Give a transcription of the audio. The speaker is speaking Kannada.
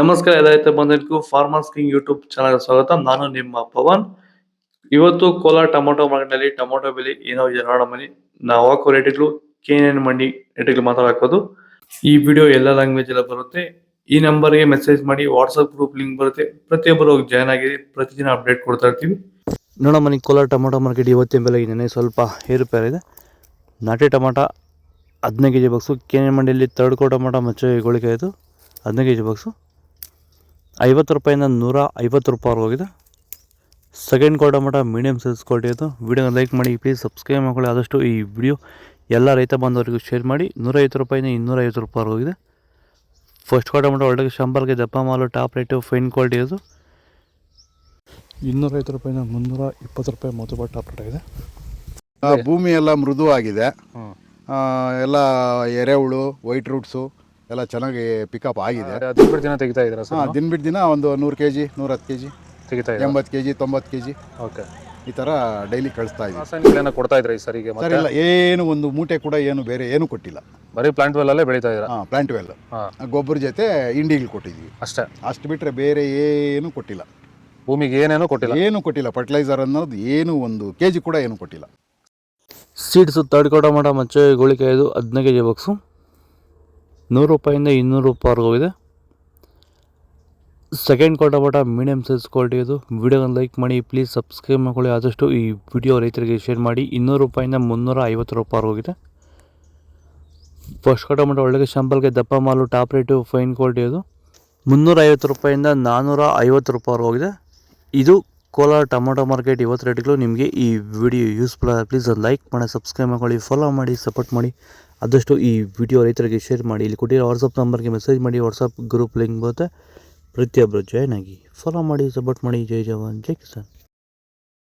ನಮಸ್ಕಾರ ಎಲ್ಲ ರೈತ ಫಾರ್ಮರ್ಸ್ ಕಿಂಗ್ ಯೂಟ್ಯೂಬ್ ಚಾನಲ್ ಸ್ವಾಗತ. ನಾನು ನಿಮ್ಮ ಪವನ್. ಇವತ್ತು ಕೋಲಾರ ಟೊಮೊಟೊ ಮಾರ್ಕೆಟ್ನಲ್ಲಿ ಟೊಮೊಟೊ ಬೆಲೆ ಏನೋ ಇದೆ ನೋಡೋ ಮನಿ ನಾವು ಹಾಕೋ ರೇಟ್ಗಳು ಕೆ ಮಂಡಿ ರೇಟ್ಗಳು ಮಾತಾಡೋದು ಈ ವಿಡಿಯೋ ಎಲ್ಲ ಲ್ಯಾಂಗ್ವೇಜ್ ಎಲ್ಲ ಬರುತ್ತೆ. ಈ ನಂಬರ್ಗೆ ಮೆಸೇಜ್ ಮಾಡಿ ವಾಟ್ಸಪ್ ಗ್ರೂಪ್ ಲಿಂಕ್ ಬರುತ್ತೆ. ಪ್ರತಿಯೊಬ್ಬರು ಜಾಯ್ನ್ ಆಗಿ ಪ್ರತಿದಿನ ಅಪ್ಡೇಟ್ ಕೊಡ್ತಾ ಇರ್ತೀವಿ. ನೋಡೋ ಮನಿ ಕೋಲಾರ ಟೊಮೊಟೊ ಮಾರ್ಕೆಟ್ ಇವತ್ತಿನ ಬೆಲೆ ನೆನೆ ಸ್ವಲ್ಪ ಏರುಪೇರು ಇದೆ. ನಾಟಿ ಟೊಮೊಟೊ ಹದಿನೈದು ಕೆ ಜಿ ಬಾಕ್ಸು ಕೆ ಮಂಡಿಯಲ್ಲಿ ತರ್ಡ್ ಕೋ ಟೊಮೊಟೊ ಮಚ್ಚೆ ಗೋಳಿಕೆ ಆಯಿತು ಹದಿನೈದು ಕೆ ಜಿ ಬಾಕ್ಸು ಐವತ್ತು ರೂಪಾಯಿಂದ ನೂರ ಐವತ್ತು ರೂಪಾಯಿ ಹೋಗಿದೆ. ಸೆಕೆಂಡ್ ಕ್ವಾರ್ಟರ್ ಮಟ್ಟ ಮೀಡಿಯಮ್ ಸೈಜ್ ಕ್ವಾಲಿಟಿ ಇದು ವಿಡಿಯೋನ ಲೈಕ್ ಮಾಡಿ ಪ್ಲೀಸ್ ಸಬ್ಸ್ಕ್ರೈಬ್ ಮಾಡ್ಕೊಳ್ಳಿ. ಆದಷ್ಟು ಈ ವಿಡಿಯೋ ಎಲ್ಲ ರೈತ ಬಂದವರಿಗೂ ಶೇರ್ ಮಾಡಿ. ನೂರೈವತ್ತು ರೂಪಾಯಿಂದ ಇನ್ನೂರೈವತ್ತು ರೂಪಾಯಿ ಹೋಗಿದೆ. ಫಸ್ಟ್ ಕ್ವಾರ್ಟರ್ ಮಟ್ಟ ಒಳ್ಳೆ ಶಂಬರ್ಗೆ ದಪ್ಪ ಮಾಲು ಟಾಪ್ ರೇಟು ಫೈನ್ ಕ್ವಾಲಿಟಿ ಇದು ಇನ್ನೂರೈವತ್ತು ರೂಪಾಯಿಂದ ಮುನ್ನೂರ ಇಪ್ಪತ್ತು ರೂಪಾಯಿ ಮೊದಲು ಬಟ್ ಟಾಪ್ ರೇಟ್ ಆಗಿದೆ. ಆ, ಭೂಮಿ ಎಲ್ಲ ಮೃದುವಾಗಿದೆ. ಆ, ಎಲ್ಲ ಎರೆಹುಳು ವೈಟ್ ರೂಟ್ಸು ಎಲ್ಲ ಚೆನ್ನಾಗಿ ಪಿಕಪ್ ಆಗಿದೆ. ಹದಿನೆಂಟು ದಿನ ತೆಗಿತಾ ಇದ್ದೀರಾ ಹಾಂ ಸರ್ ದಿನ ಬಿಟ್ಟು ದಿನ ಒಂದು ನೂರು ಕೆ ಜಿ ನೂರತ್ತು ಕೆ ಜಿ ತೆಗಿತಾ ಇದ್ದೀರಾ? ಎಂಬತ್ತು ಕೆ ಜಿ ತೊಂಬತ್ತು ಕೆ ಜಿ ಓಕೆ. ಈ ಥರ ಡೈಲಿ ಕಳಿಸ್ತಾ ಇದ್ದೀವಿ. ರಾಸಾಯನಿಕಗಳನ್ನ ಕೊಡ್ತಾ ಇದ್ರಾ ಈ ಸರಿಗೆ ಸರ್ ಮತ್ತೆ? ಇಲ್ಲ ಏನು ಒಂದು ಮೂಟೆ ಕೂಡ ಏನು ಬೇರೆ ಏನು ಕೊಟ್ಟಿಲ್ಲ. ಬರೀ ಪ್ಲಾಂಟ್ ವೆಲ್ ಅಲ್ಲೇ ಬೆಳೀತಾ ಇದ್ದೀರಾ? ಹಾಂ ಪ್ಲಾಂಟ್ ವೆಲ್ ಹಾಂ. ಗೊಬ್ಬರ ಜೊತೆ ಇಂಡಿಗಳು ಕೊಟ್ಟಿದ್ವಿ ಅಷ್ಟೇ? ಅಷ್ಟು ಬಿಟ್ಟರೆ ಬೇರೆ ಏನು ಕೊಟ್ಟಿಲ್ಲ. ಭೂಮಿಗೆ ಏನೇನೋ ಕೊಟ್ಟಿಲ್ಲ? ಏನು ಕೊಟ್ಟಿಲ್ಲ. ಫರ್ಟಿಲೈಸರ್ ಅನ್ನೋದು ಏನು ಒಂದು ಕೆ ಜಿ ಕೂಡ ಏನು ಕೊಟ್ಟಿಲ್ಲ. ಸೀಡ್ಸು ತರ್ಡ್ ಕ್ವಾರ್ಟರ್ ಮಾಡೋ ಮಚ್ಚೆ ಗುಳಿಕೆ ಇದು ಹದಿನೈದು ಕೆ ಜಿ ಬಾಕ್ಸು ನೂರು ರೂಪಾಯಿಂದ ಇನ್ನೂರು ರೂಪಾಯಿವರೆಗೂ ಇದೆ. ಸೆಕೆಂಡ್ ಕ್ವಾರ್ಟರ್ ಬಟ ಮೀಡಿಯಮ್ ಸೈಜ್ ಕ್ವಾಲಿಟಿ ಇದು. ವಿಡಿಯೋನ ಲೈಕ್ ಮಾಡಿ ಪ್ಲೀಸ್ ಸಬ್ಸ್ಕ್ರೈಬ್ ಮಾಡ್ಕೊಳ್ಳಿ. ಆದಷ್ಟು ಈ ವಿಡಿಯೋ ರೈತರಿಗೆ ಶೇರ್ ಮಾಡಿ. ಇನ್ನೂರು ರೂಪಾಯಿಂದ ಮುನ್ನೂರ ಐವತ್ತು ರೂಪಾಯಿ ಹೋಗಿದೆ ಫಸ್ಟ್ ಕ್ವಾರ್ಟರ್ ಮಟ್ಟ ಒಳ್ಳೆಗೆ ಶಾಂಪಲ್ಗೆ ದಪ್ಪ ಮಾಲು ಟಾಪ್ ರೇಟು ಫೈನ್ ಕ್ವಾಲಿಟಿ ಅದು ಮುನ್ನೂರ ಐವತ್ತು ರೂಪಾಯಿಂದ ನಾನ್ನೂರ ಐವತ್ತು ರೂಪಾಯಿ ಹೋಗಿದೆ ಇದು ಕೋಲಾರ ಟೊಮೊಟೊ ಮಾರ್ಕೆಟ್ ಇವತ್ತು ರೇಟ್ಗಳು ನಿಮಗೆ ಈ ವಿಡಿಯೋ ಯೂಸ್ಫುಲ್ ಆದ ಪ್ಲೀಸ್ ಲೈಕ್ ಮಾಡಿ ಸಬ್ಸ್ಕ್ರೈಬ್ ಮಾಡ್ಕೊಳ್ಳಿ ಫಾಲೋ ಮಾಡಿ ಸಪೋರ್ಟ್ ಮಾಡಿ. ಆದಷ್ಟು ಈ ವಿಡಿಯೋ ರೈತರಿಗೆ ಶೇರ್ ಮಾಡಿ. ಇಲ್ಲಿ ಕೊಟ್ಟಿರೋ ವಾಟ್ಸಪ್ ನಂಬರ್ಗೆ ಮೆಸೇಜ್ ಮಾಡಿ. ವಾಟ್ಸಪ್ ಗ್ರೂಪ್ ಲಿಂಕ್ ಬರುತ್ತೆ. ಪ್ರತಿಯೊಬ್ಬರು ಜಾಯ್ನ್ ಆಗಿ. ಫಾಲೋ ಮಾಡಿ ಸಪೋರ್ಟ್ ಮಾಡಿ. ಜೈ ಜವಾನ್, ಜೈ ಕಿಸಾನ್.